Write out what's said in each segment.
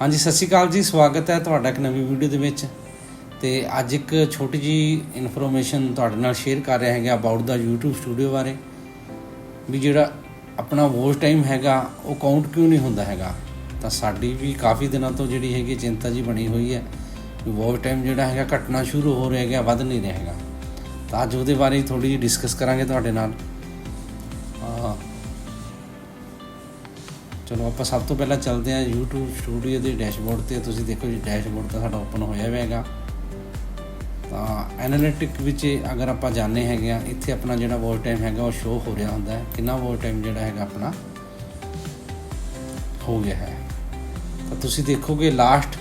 ਹਾਂਜੀ, ਸਤਿ ਸ਼੍ਰੀ ਅਕਾਲ ਜੀ। ਸਵਾਗਤ ਹੈ ਤੁਹਾਡਾ ਇੱਕ ਨਵੀਂ ਵੀਡੀਓ ਦੇ ਵਿੱਚ। ਤੇ ਅੱਜ ਇੱਕ ਛੋਟੀ ਜੀ ਇਨਫੋਰਮੇਸ਼ਨ ਤੁਹਾਡੇ ਨਾਲ ਸ਼ੇਅਰ ਕਰ ਰਿਹਾ ਹੈਗਾ ਅਬਾਊਟ ਦਾ YouTube ਸਟੂਡੀਓ ਬਾਰੇ। ਵੀ ਜਿਹੜਾ ਆਪਣਾ ਵਾਚ ਟਾਈਮ ਹੈਗਾ, ਉਹ ਕਾਊਂਟ ਕਿਉਂ ਨਹੀਂ ਹੁੰਦਾ ਹੈਗਾ? ਤਾਂ ਸਾਡੀ ਵੀ ਕਾਫੀ ਦਿਨਾਂ ਤੋਂ ਜਿਹੜੀ ਹੈਗੀ ਚਿੰਤਾ ਜੀ ਬਣੀ ਹੋਈ ਹੈ ਵੀ ਵਾਚ ਟਾਈਮ ਜਿਹੜਾ ਹੈਗਾ ਘਟਣਾ ਸ਼ੁਰੂ ਹੋ ਰਿਹਾ ਹੈਗਾ, ਵੱਧ ਨਹੀਂ ਰਿਹਾ ਹੈਗਾ। ਤਾਂ ਅੱਜ ਉਹਦੇ ਬਾਰੇ ਥੋੜੀ ਜਿਹੀ ਡਿਸਕਸ ਕਰਾਂਗੇ ਤੁਹਾਡੇ ਨਾਲ। ਚਲੋ ਆਪਾਂ ਸਭ ਤੋਂ ਪਹਿਲਾਂ ਚੱਲਦੇ ਹਾਂ YouTube ਸਟੂਡੀਓ ਦੇ ਡੈਸ਼ਬੋਰਡ ਤੇ। ਤੁਸੀਂ ਦੇਖੋ ਜੀ ਡੈਸ਼ਬੋਰਡ ਤਾਂ ਸਾਡਾ ਓਪਨ ਹੋਇਆ ਹੋਇਆ ਹੈਗਾ। ਤਾਂ ਐਨਾਲਿਟਿਕ ਵਿੱਚ ਅਗਰ ਆਪਾਂ ਜਾਣੇ ਹੈਗੇ ਆ ਇੱਥੇ ਆਪਣਾ ਜਿਹੜਾ ਵਾਚ ਟਾਈਮ ਹੈਗਾ, ਉਹ ਸ਼ੋ ਹੋ ਰਿਹਾ ਹੁੰਦਾ ਹੈ। ਕਿੰਨਾ ਵਾਚ ਟਾਈਮ ਜਿਹੜਾ ਹੈਗਾ ਆਪਣਾ ਹੋ ਗਿਆ ਹੈ। ਤਾਂ ਤੁਸੀਂ ਦੇਖੋਗੇ ਲਾਸਟ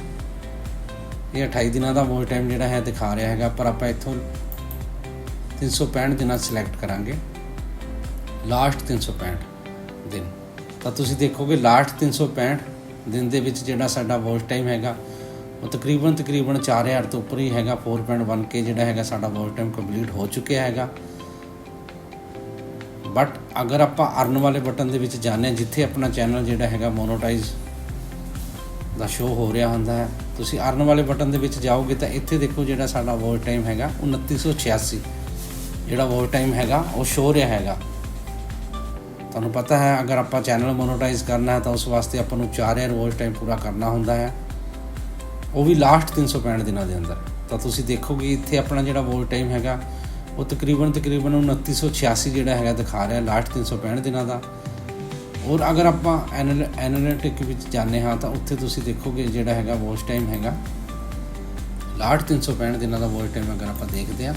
ਇਹ 28 ਦਿਨਾਂ ਦਾ ਵਾਚ ਟਾਈਮ ਜਿਹੜਾ ਹੈ ਦਿਖਾ ਰਿਹਾ ਹੈਗਾ, ਪਰ ਆਪਾਂ ਇੱਥੋਂ 365 ਦਿਨਾਂ ਸਿਲੈਕਟ ਕਰਾਂਗੇ। ਲਾਸਟ 365 ਦਿਨ। ਤਾਂ ਤੁਸੀਂ ਦੇਖੋਗੇ ਲਾਸਟ 365 ਦਿਨ ਦੇ ਵਿੱਚ ਜਿਹੜਾ ਸਾਡਾ ਵਾਚ ਟਾਈਮ ਹੈਗਾ, ਉਹ ਤਕਰੀਬਨ ਤਕਰੀਬਨ 4000 ਤੋਂ ਉੱਪਰ ਹੀ ਹੈਗਾ 4.1 ਕੇ ਜਿਹੜਾ ਹੈਗਾ ਸਾਡਾ ਵਾਚ ਟਾਈਮ ਕੰਪਲੀਟ ਹੋ ਚੁੱਕਿਆ ਹੈਗਾ। ਬਟ ਅਗਰ ਆਪਾਂ ਅਰਨ ਵਾਲੇ ਬਟਨ ਦੇ ਵਿੱਚ ਜਾਂਦੇ ਹਾਂ, ਜਿੱਥੇ ਆਪਣਾ ਚੈਨਲ ਜਿਹੜਾ ਹੈਗਾ ਮੋਨੋਟਾਈਜ਼ ਦਾ ਸ਼ੋਅ ਹੋ ਰਿਹਾ ਹੁੰਦਾ ਹੈ, ਤੁਸੀਂ ਅਰਨ ਵਾਲੇ ਬਟਨ ਦੇ ਵਿੱਚ ਜਾਓਗੇ ਤਾਂ ਇੱਥੇ ਦੇਖੋ ਜਿਹੜਾ ਸਾਡਾ ਵਾਚ ਟਾਈਮ ਹੈਗਾ 2986 ਜਿਹੜਾ ਵਾਚ ਟਾਈਮ ਹੈਗਾ, ਉਹ ਸ਼ੋਅ ਰਿਹਾ ਹੈਗਾ। ਤੁਹਾਨੂੰ ਪਤਾ ਹੈ, ਅਗਰ ਆਪਾਂ ਚੈਨਲ ਮੋਨੋਟਾਈਜ਼ ਕਰਨਾ ਹੈ ਤਾਂ ਉਸ ਵਾਸਤੇ ਆਪਾਂ ਨੂੰ 4000 ਵਾਚ ਟਾਈਮ ਪੂਰਾ ਕਰਨਾ ਹੁੰਦਾ ਹੈ। ਉਹ ਵੀ ਲਾਸਟ 365 ਦਿਨਾਂ ਦੇ ਅੰਦਰ। ਤਾਂ ਤੁਸੀਂ ਦੇਖੋਗੇ ਇੱਥੇ ਆਪਣਾ ਜਿਹੜਾ ਵਾਚ ਟਾਈਮ ਹੈਗਾ, ਉਹ ਤਕਰੀਬਨ ਤਕਰੀਬਨ 2986 ਜਿਹੜਾ ਹੈਗਾ ਦਿਖਾ ਰਿਹਾ ਲਾਸਟ 365 ਦਿਨਾਂ ਦਾ। ਔਰ ਅਗਰ ਆਪਾਂ ਐਨਾਲਿਟਿਕ ਵਿੱਚ ਜਾਂਦੇ ਹਾਂ, ਤਾਂ ਉੱਥੇ ਤੁਸੀਂ ਦੇਖੋਗੇ ਜਿਹੜਾ ਹੈਗਾ ਵਾਚ ਟਾਈਮ ਹੈਗਾ ਲਾਸਟ 365 ਦਿਨਾਂ ਦਾ ਵਾਚ ਟਾਈਮ ਅਗਰ ਆਪਾਂ ਦੇਖਦੇ ਹਾਂ,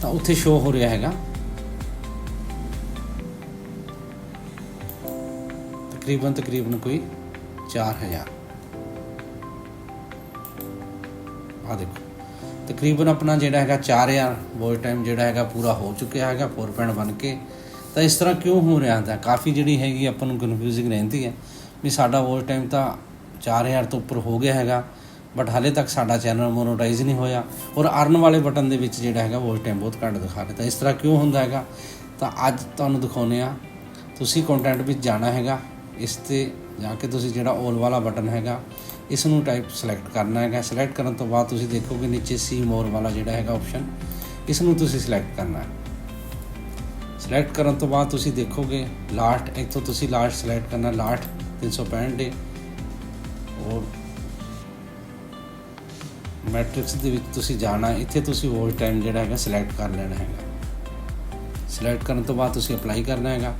ਤਾਂ ਉੱਥੇ ਸ਼ੋ ਹੋ ਰਿਹਾ ਹੈਗਾ। ਤਕਰੀਬਨ ਤਕਰੀਬਨ ਕੋਈ 4000 ਆ ਦੇਖੋ, ਤਕਰੀਬਨ ਆਪਣਾ ਜਿਹੜਾ ਹੈਗਾ 4000 ਵਾਚ ਟਾਈਮ ਜਿਹੜਾ ਹੈਗਾ ਪੂਰਾ ਹੋ ਚੁੱਕਿਆ ਹੈਗਾ 4.1 ਬਣ ਕੇ ਤਾਂ ਇਸ ਤਰ੍ਹਾਂ ਕਿਉਂ ਹੋ ਰਿਹਾ ਹੁੰਦਾ ਕਾਫੀ ਜਿਹੜੀ ਹੈਗੀ ਆਪਾਂ ਨੂੰ ਕਨਫਿਊਜ਼ਿੰਗ ਰਹਿੰਦੀ ਹੈ ਵੀ ਸਾਡਾ ਵਾਚ ਟਾਈਮ ਤਾਂ 4000 ਤੋਂ ਉੱਪਰ ਹੋ ਗਿਆ ਹੈਗਾ ਬਟ ਹਾਲੇ ਤੱਕ ਸਾਡਾ ਚੈਨਲ ਮੋਨੋਟਾਈਜ਼ ਨਹੀਂ ਹੋਇਆ। ਔਰ ਅਰਨ ਵਾਲੇ ਬਟਨ ਦੇ ਵਿੱਚ ਜਿਹੜਾ ਹੈਗਾ ਵਾਚ ਟਾਈਮ ਬਹੁਤ ਘੱਟ ਦਿਖਾ ਰਿਹਾ। ਤਾਂ ਇਸ ਤਰ੍ਹਾਂ ਕਿਉਂ ਹੁੰਦਾ ਹੈਗਾ? ਤਾਂ ਅੱਜ ਤੁਹਾਨੂੰ ਦਿਖਾਉਨੇ ਆ ਤੁਸੀਂ ਕੰਟੈਂਟ ਵਿੱਚ ਜਾਣਾ ਹੈਗਾ। ਇਸ ਤੇ ਜਾ ਕੇ ਤੁਸੀਂ ਜਿਹੜਾ 올 ਵਾਲਾ ਬਟਨ ਹੈਗਾ ਇਸ ਨੂੰ ਟਾਈਪ ਸਿਲੈਕਟ ਕਰਨਾ ਹੈਗਾ। ਸਿਲੈਕਟ ਕਰਨ ਤੋਂ ਬਾਅਦ ਤੁਸੀਂ ਦੇਖੋਗੇ ਨੀਚੇ ਸੀ ਮੋਰ ਵਾਲਾ ਜਿਹੜਾ ਹੈਗਾ ਆਪਸ਼ਨ ਇਸ ਨੂੰ ਤੁਸੀਂ ਸਿਲੈਕਟ ਕਰਨਾ ਹੈ। ਸਿਲੈਕਟ ਕਰਨ ਤੋਂ ਬਾਅਦ ਤੁਸੀਂ ਦੇਖੋਗੇ ਲਾਸਟ ਇੱਥੋਂ ਤੁਸੀਂ ਲਾਸਟ ਸਿਲੈਕਟ ਕਰਨਾ ਲਾਸਟ 365 ਡੇ ਔਰ ਮੈਟ੍ਰਿਕਸ ਦੇ ਵਿੱਚ ਤੁਸੀਂ ਜਾਣਾ, ਇੱਥੇ ਤੁਸੀਂ ਵਾਚ ਟਾਈਮ ਜਿਹੜਾ ਹੈਗਾ ਸਿਲੈਕਟ ਕਰ ਲੈਣਾ ਹੈਗਾ। ਸਿਲੈਕਟ ਕਰਨ ਤੋਂ ਬਾਅਦ ਤੁਸੀਂ ਅਪਲਾਈ ਕਰਨਾ ਹੈਗਾ।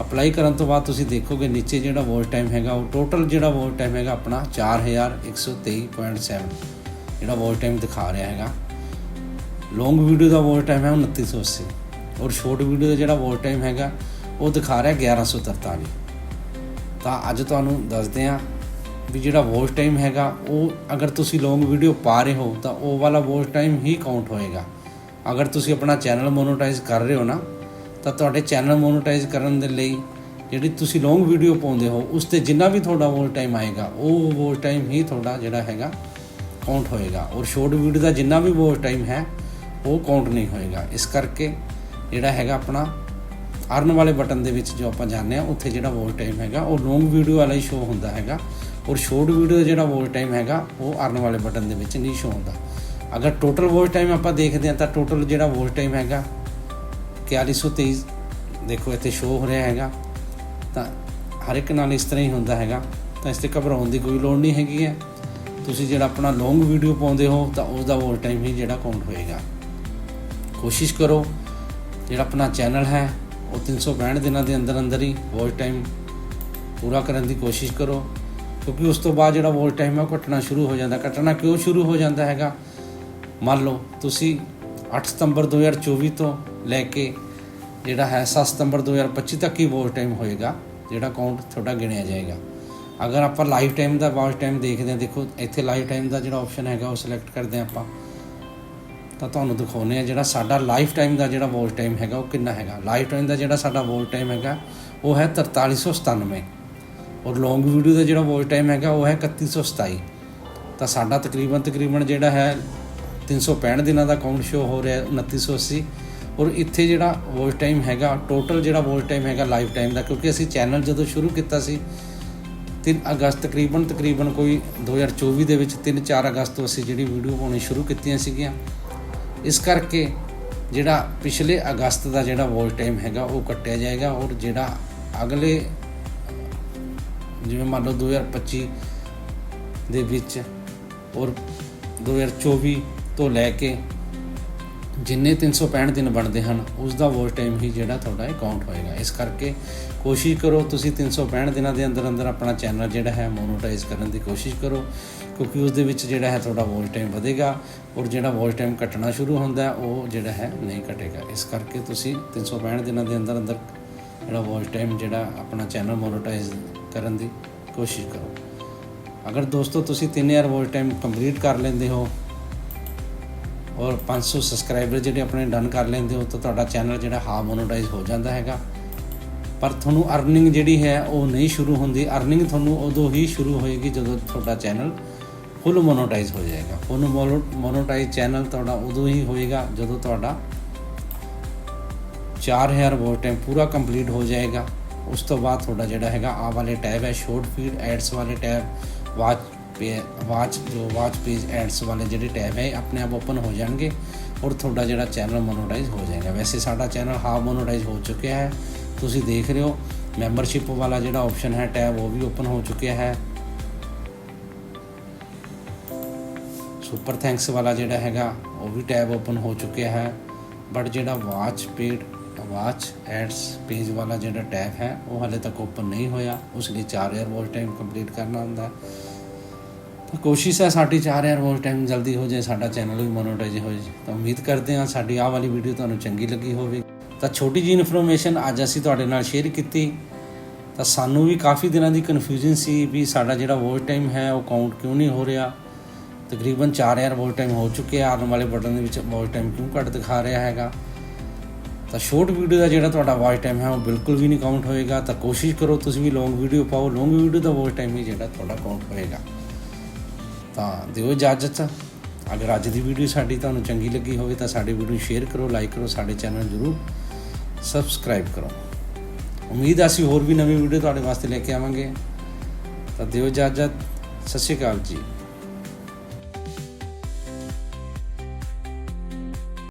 ਅਪਲਾਈ ਕਰਨ ਤੋਂ ਬਾਅਦ ਤੁਸੀਂ ਦੇਖੋਗੇ ਨੀਚੇ ਜਿਹੜਾ ਵਾਚ ਟਾਈਮ ਹੈਗਾ, ਉਹ ਟੋਟਲ ਜਿਹੜਾ ਵਾਚ ਟਾਈਮ ਹੈਗਾ ਆਪਣਾ 4123.7 ਜਿਹੜਾ ਵਾਚ ਟਾਈਮ ਦਿਖਾ ਰਿਹਾ ਹੈਗਾ। ਲੌਂਗ ਵੀਡੀਓ ਦਾ ਵਾਚ ਟਾਈਮ ਹੈ 2980 ਔਰ ਸ਼ਾਰਟ ਵੀਡੀਓ ਦਾ ਜਿਹੜਾ ਵਾਚ ਟਾਈਮ ਹੈਗਾ, ਉਹ ਦਿਖਾ ਰਿਹਾ 1143 ਤਾਂ ਅੱਜ ਤੁਹਾਨੂੰ ਦੱਸਦੇ ਹਾਂ ਵੀ ਜਿਹੜਾ ਵਾਚ ਟਾਈਮ ਹੈਗਾ, ਉਹ ਅਗਰ ਤੁਸੀਂ ਲੌਂਗ ਵੀਡੀਓ ਪਾ ਰਹੇ ਹੋ, ਤਾਂ ਉਹ ਵਾਲਾ ਵਾਚ ਟਾਈਮ ਹੀ ਕਾਊਂਟ ਹੋਏਗਾ। ਅਗਰ ਤੁਸੀਂ ਆਪਣਾ ਚੈਨਲ ਮੋਨੋਟਾਈਜ਼ ਕਰ ਰਹੇ ਹੋ ਨਾ ਤਾਂ ਤੁਹਾਡੇ ਚੈਨਲ ਮੋਨੋਟਾਈਜ਼ ਕਰਨ ਦੇ ਲਈ ਜਿਹੜੀ ਤੁਸੀਂ ਲੌਂਗ ਵੀਡੀਓ ਪਾਉਂਦੇ ਹੋ, ਉਸ ਤੇ ਜਿੰਨਾ ਵੀ ਤੁਹਾਡਾ ਵਾਚ ਟਾਈਮ ਆਏਗਾ, ਉਹ ਵਾਚ ਟਾਈਮ ਹੀ ਤੁਹਾਡਾ ਜਿਹੜਾ ਹੈਗਾ ਕਾਊਂਟ ਹੋਏਗਾ। ਔਰ ਸ਼ਾਰਟ ਵੀਡੀਓ ਦਾ ਜਿੰਨਾ ਵੀ ਵਾਚ ਟਾਈਮ ਹੈ, ਉਹ ਕਾਊਂਟ ਨਹੀਂ ਹੋਏਗਾ। ਇਸ ਕਰਕੇ ਜਿਹੜਾ ਹੈਗਾ ਆਪਣਾ ਅਰਨ ਵਾਲੇ ਬਟਨ ਦੇ ਵਿੱਚ ਜੋ ਆਪਾਂ ਜਾਂਦੇ ਆ ਉੱਥੇ ਜਿਹੜਾ ਵਾਚ ਟਾਈਮ ਹੈਗਾ, ਉਹ ਲੌਂਗ ਵੀਡੀਓ ਵਾਲਾ ਹੀ ਸ਼ੋ ਹੁੰਦਾ ਹੈਗਾ। ਔਰ ਸ਼ਾਰਟ ਵੀਡੀਓ ਦਾ ਜਿਹੜਾ ਵਾਚ ਟਾਈਮ ਹੈਗਾ, ਉਹ ਅਰਨ ਵਾਲੇ ਬਟਨ ਦੇ ਵਿੱਚ ਨਹੀਂ ਸ਼ੋ ਹੁੰਦਾ। ਅਗਰ ਟੋਟਲ ਵਾਚ ਟਾਈਮ ਆਪਾਂ ਦੇਖਦੇ ਹਾਂ, ਤਾਂ ਟੋਟਲ ਜਿਹੜਾ ਵਾਚ ਟਾਈਮ ਹੈਗਾ 4123 ਦੇਖੋ ਇੱਥੇ ਸ਼ੋ ਹੋ ਰਿਹਾ ਹੈਗਾ। ਤਾਂ ਹਰ ਇੱਕ ਨਾਲ ਇਸ ਤਰ੍ਹਾਂ ਹੀ ਹੁੰਦਾ ਹੈਗਾ। ਤਾਂ ਇਸ ਤੇ ਘਬਰਾਉਣ ਦੀ ਕੋਈ ਲੋੜ ਨਹੀਂ ਹੈਗੀ ਹੈ। ਤੁਸੀਂ ਜਿਹੜਾ ਆਪਣਾ ਲੌਂਗ ਵੀਡੀਓ ਪਾਉਂਦੇ ਹੋ, ਤਾਂ ਉਸ ਦਾ ਵਾਚ ਟਾਈਮ ਹੀ ਜਿਹੜਾ ਕਾਊਂਟ ਹੋਏਗਾ। ਕੋਸ਼ਿਸ਼ ਕਰੋ। ਜਿਹੜਾ ਆਪਣਾ ਚੈਨਲ ਹੈ, ਉਹ 365 ਦਿਨਾਂ ਦੇ ਅੰਦਰ ਅੰਦਰ ਹੀ ਵਾਚ ਟਾਈਮ ਪੂਰਾ ਕਰਨ ਦੀ ਕੋਸ਼ਿਸ਼ ਕਰੋ। ਕਿਉਂਕਿ ਉਸ ਤੋਂ ਬਾਅਦ ਜਿਹੜਾ ਵਾਚ ਟਾਈਮ ਹੈ, ਉਹ ਘਟਣਾ ਸ਼ੁਰੂ ਹੋ ਜਾਂਦਾ। ਘਟਣਾ ਕਿਉਂ ਸ਼ੁਰੂ ਹੋ ਜਾਂਦਾ ਹੈਗਾ? ਮੰਨ ਲਓ, ਤੁਸੀਂ 8 ਸਤੰਬਰ 2024 ਤੋਂ ਲੈ ਕੇ ਜਿਹੜਾ ਹੈ 7 ਸਤੰਬਰ 2025 ਤੱਕ ਹੀ ਵਾਚ ਟਾਈਮ ਹੋਏਗਾ, ਜਿਹੜਾ ਕਾਊਂਟ ਤੁਹਾਡਾ ਗਿਣਿਆ ਜਾਏਗਾ। ਅਗਰ ਆਪਾਂ ਲਾਈਫ ਟਾਈਮ ਦਾ ਵਾਚ ਟਾਈਮ ਦੇਖਦੇ ਹਾਂ, ਦੇਖੋ ਇੱਥੇ ਲਾਈਫ ਟਾਈਮ ਦਾ ਜਿਹੜਾ ਆਪਸ਼ਨ ਹੈਗਾ, ਉਹ ਸਿਲੈਕਟ ਕਰਦੇ ਹਾਂ ਆਪਾਂ। ਤਾਂ ਤੁਹਾਨੂੰ ਦਿਖਾਉਨੇ ਆ ਜਿਹੜਾ ਸਾਡਾ ਲਾਈਫ ਟਾਈਮ ਦਾ ਜਿਹੜਾ ਵਾਚ ਟਾਈਮ ਹੈਗਾ, ਉਹ ਕਿੰਨਾ ਹੈਗਾ। ਲਾਈਫ ਟਾਈਮ ਦਾ ਜਿਹੜਾ ਸਾਡਾ ਵਾਚ ਟਾਈਮ ਹੈਗਾ, ਉਹ ਹੈ 4397 ਔਰ ਲੌਂਗ ਵੀਡੀਓ ਦਾ ਜਿਹੜਾ ਵਾਚ ਟਾਈਮ ਹੈਗਾ, ਉਹ ਹੈ 3127 ਤਾਂ ਸਾਡਾ ਤਕਰੀਬਨ ਤਕਰੀਬਨ ਜਿਹੜਾ ਹੈ 365 ਦਿਨਾਂ ਦਾ ਕਾਊਂਟ ਸ਼ੋ ਹੋ ਰਿਹਾ ਹੈ 2980 ਔਰ ਇੱਥੇ ਜਿਹੜਾ ਵਾਚ ਟਾਈਮ ਹੈਗਾ ਟੋਟਲ ਜਿਹੜਾ ਵਾਚ ਟਾਈਮ ਹੈਗਾ ਲਾਈਫ ਟਾਈਮ ਦਾ, ਕਿਉਂਕਿ ਅਸੀਂ ਚੈਨਲ ਜਦੋਂ ਸ਼ੁਰੂ ਕੀਤਾ ਸੀ 3 ਅਗਸਤ ਤਕਰੀਬਨ ਤਕਰੀਬਨ ਕੋਈ 2024 ਦੇ ਵਿੱਚ 3-4 ਅਗਸਤ ਤੋਂ ਅਸੀਂ ਜਿਹੜੀ ਵੀਡੀਓ ਪਾਉਣੀ ਸ਼ੁਰੂ ਕੀਤੀਆਂ ਸੀਗੀਆਂ। ਇਸ ਕਰਕੇ ਜਿਹੜਾ ਪਿਛਲੇ ਅਗਸਤ ਦਾ ਜਿਹੜਾ ਵਾਚ ਟਾਈਮ ਹੈਗਾ, ਉਹ ਕੱਟਿਆ ਜਾਏਗਾ ਔਰ ਜਿਹੜਾ ਅਗਲੇ, ਜਿਵੇਂ ਮੰਨ ਲਓ 2025 ਦੇ ਵਿੱਚ ਔਰ 2024 ਤੋਂ ਲੈ ਕੇ ਜਿੰਨੇ 365 ਦਿਨ ਬਣਦੇ ਹਨ, ਉਸ ਦਾ ਵਾਚ ਟਾਈਮ ਹੀ ਜਿਹੜਾ ਤੁਹਾਡਾ ਅਕਾਊਂਟ ਹੋਏਗਾ। ਇਸ ਕਰਕੇ ਕੋਸ਼ਿਸ਼ ਕਰੋ, ਤੁਸੀਂ 365 ਦਿਨਾਂ ਦੇ ਅੰਦਰ ਅੰਦਰ ਆਪਣਾ ਚੈਨਲ ਜਿਹੜਾ ਹੈ ਮੋਨੋਟਾਈਜ਼ ਕਰਨ ਦੀ ਕੋਸ਼ਿਸ਼ ਕਰੋ, ਕਿਉਂਕਿ ਉਸ ਦੇ ਵਿੱਚ ਜਿਹੜਾ ਹੈ ਤੁਹਾਡਾ ਵਾਚ ਟਾਈਮ ਵਧੇਗਾ ਔਰ ਜਿਹੜਾ ਵਾਚ ਟਾਈਮ ਘਟਣਾ ਸ਼ੁਰੂ ਹੁੰਦਾ, ਉਹ ਜਿਹੜਾ ਹੈ ਨਹੀਂ ਘਟੇਗਾ। ਇਸ ਕਰਕੇ ਤੁਸੀਂ 365 ਦਿਨਾਂ ਦੇ ਅੰਦਰ ਅੰਦਰ ਜਿਹੜਾ ਵਾਚ ਟਾਈਮ ਜਿਹੜਾ ਆਪਣਾ ਚੈਨਲ ਮੋਨੋਟਾਈਜ਼ ਕਰਨ ਦੀ ਕੋਸ਼ਿਸ਼ ਕਰੋ। ਅਗਰ ਦੋਸਤੋ, ਤੁਸੀਂ 3000 ਵਾਚ ਟਾਈਮ ਕੰਪਲੀਟ ਕਰ ਲੈਂਦੇ ਹੋ ਔਰ 500 ਸਬਸਕ੍ਰਾਈਬਰ ਜਿਹੜੇ ਆਪਣੇ ਡਨ ਕਰ ਲੈਂਦੇ ਹੋ ਤਾਂ ਤੁਹਾਡਾ ਚੈਨਲ ਜਿਹੜਾ ਹਾ ਮੋਨੋਟਾਈਜ਼ ਹੋ ਜਾਂਦਾ ਹੈਗਾ। ਪਰ ਤੁਹਾਨੂੰ ਅਰਨਿੰਗ ਜਿਹੜੀ ਹੈ ਉਹ ਨਹੀਂ ਸ਼ੁਰੂ ਹੁੰਦੀ। ਅਰਨਿੰਗ ਤੁਹਾਨੂੰ ਉਦੋਂ ਹੀ ਸ਼ੁਰੂ ਹੋਏਗੀ ਜਦੋਂ ਤੁਹਾਡਾ ਚੈਨਲ ਫੁੱਲ ਮੋਨੋਟਾਈਜ਼ ਹੋ ਜਾਏਗਾ। ਫੁੱਲ ਮੋਨੋਟਾਈਜ਼ ਚੈਨਲ ਤੁਹਾਡਾ ਉਦੋਂ ਹੀ ਹੋਏਗਾ ਜਦੋਂ ਤੁਹਾਡਾ 4000 ਵਾਚ ਟਾਈਮ ਪੂਰਾ ਕੰਪਲੀਟ ਹੋ ਜਾਏਗਾ। ਉਸ ਤੋਂ ਬਾਅਦ ਤੁਹਾਡਾ ਜਿਹੜਾ ਹੈਗਾ ਆ ਵਾਲੇ ਟੈਬ ਹੈ ਸ਼ਾਰਟ ਫੀਡ ਐਡਸ ਵਾਲੇ ਟੈਬ ਵਾਚ ਵਾਚ ਜੋ ਵਾਚ ਪੇਜ ਐਡਸ ਵਾਲੇ ਜਿਹੜੇ ਟੈਬ ਹੈ, ਇਹ ਆਪਣੇ ਆਪ ਓਪਨ ਹੋ ਜਾਣਗੇ ਔਰ ਤੁਹਾਡਾ ਜਿਹੜਾ ਚੈਨਲ ਮੋਨੋਟਾਈਜ਼ ਹੋ ਜਾਏਗਾ। ਵੈਸੇ ਸਾਡਾ ਚੈਨਲ ਹਾਫ ਮੋਨੋਟਾਈਜ਼ ਹੋ ਚੁੱਕਿਆ ਹੈ। ਤੁਸੀਂ ਦੇਖ ਰਹੇ ਹੋ ਮੈਂਬਰਸ਼ਿਪ ਵਾਲਾ ਜਿਹੜਾ ਆਪਸ਼ਨ ਹੈ ਟੈਬ ਉਹ ਵੀ ਓਪਨ ਹੋ ਚੁੱਕਿਆ ਹੈ। ਸੁਪਰ ਥੈਂਕਸ ਵਾਲਾ ਜਿਹੜਾ ਹੈਗਾ, ਉਹ ਵੀ ਟੈਬ ਓਪਨ ਹੋ ਚੁੱਕਿਆ ਹੈ। ਬਟ ਜਿਹੜਾ watch paid watch ads page ਵਾਲਾ ਜਿਹੜਾ ਟੈਬ ਹੈ, ਉਹ ਹਾਲੇ ਤੱਕ ਓਪਨ ਨਹੀਂ ਹੋਇਆ। ਉਸ ਲਈ 4000 ਵਾਚ ਟਾਈਮ ਕੰਪਲੀਟ ਕਰਨਾ ਹੁੰਦਾ ਹੈ। ਕੋਸ਼ਿਸ਼ ਹੈ, ਸਾਡੀ 4000 ਵਾਚ ਟਾਈਮ ਜਲਦੀ ਹੋ ਜਾਏ, ਸਾਡਾ ਚੈਨਲ ਵੀ ਮੋਨੋਟਾਈਜ਼ ਹੋ ਜਾਏ ਤਾਂ ਉਮੀਦ ਕਰਦੇ ਹਾਂ, ਸਾਡੀ ਆਹ ਵਾਲੀ ਵੀਡੀਓ ਤੁਹਾਨੂੰ ਚੰਗੀ ਲੱਗੀ ਹੋਵੇ। ਤਾਂ ਛੋਟੀ ਜੀ ਇਨਫੋਰਮੇਸ਼ਨ ਅੱਜ ਅਸੀਂ ਤੁਹਾਡੇ ਨਾਲ ਸ਼ੇਅਰ ਕੀਤੀ। ਤਾਂ ਸਾਨੂੰ ਵੀ ਕਾਫੀ ਦਿਨਾਂ ਦੀ ਕਨਫਿਊਜ਼ਨ ਸੀ ਵੀ ਸਾਡਾ ਜਿਹੜਾ ਵਾਚ ਟਾਈਮ ਹੈ, ਉਹ ਕਾਊਂਟ ਕਿਉਂ ਨਹੀਂ ਹੋ ਰਿਹਾ? ਤਕਰੀਬਨ 4000 ਵਾਚ ਟਾਈਮ ਹੋ ਚੁੱਕੇ ਆ ਆਰਨ ਵਾਲੇ ਬਟਨ ਦੇ ਵਿੱਚ ਵਾਚ ਟਾਈਮ ਕਿਉਂ ਘੱਟ ਦਿਖਾ ਰਿਹਾ ਹੈਗਾ? ਤਾਂ ਸ਼ਾਰਟ ਵੀਡੀਓ ਦਾ ਜਿਹੜਾ ਤੁਹਾਡਾ ਵਾਚ ਟਾਈਮ ਹੈ, ਉਹ ਬਿਲਕੁਲ ਵੀ ਨਹੀਂ ਕਾਊਂਟ ਹੋਏਗਾ। ਤਾਂ ਕੋਸ਼ਿਸ਼ ਕਰੋ, ਤੁਸੀਂ ਵੀ ਲੌਂਗ ਵੀਡੀਓ ਪਾਓ। ਲੌਂਗ ਵੀਡੀਓ ਦਾ ਵਾਚ ਟਾਈਮ ਹੀ ਜਿਹੜਾ ਤੁਹਾਡਾ ਕਾਊਂਟ ਹੋਏਗਾ। ਤਾਂ ਦਿਓ ਇਜਾਜ਼ਤ। ਅਗਰ ਅੱਜ ਦੀ ਵੀਡੀਓ ਸਾਡੀ ਤੁਹਾਨੂੰ ਚੰਗੀ ਲੱਗੀ ਹੋਵੇ ਤਾਂ ਸਾਡੀ ਵੀਡੀਓ ਸ਼ੇਅਰ ਕਰੋ, ਲਾਈਕ ਕਰੋ, ਸਾਡੇ ਚੈਨਲ ਜ਼ਰੂਰ ਸਬਸਕ੍ਰਾਈਬ ਕਰੋ। ਉਮੀਦ ਹੈ ਅਸੀਂ ਹੋਰ ਵੀ ਨਵੀਂ ਵੀਡੀਓ ਤੁਹਾਡੇ ਵਾਸਤੇ ਲੈ ਕੇ ਆਵਾਂਗੇ। ਤਾਂ ਦਿਓ ਇਜਾਜ਼ਤ। ਸਤਿ ਸ਼੍ਰੀ ਅਕਾਲ ਜੀ।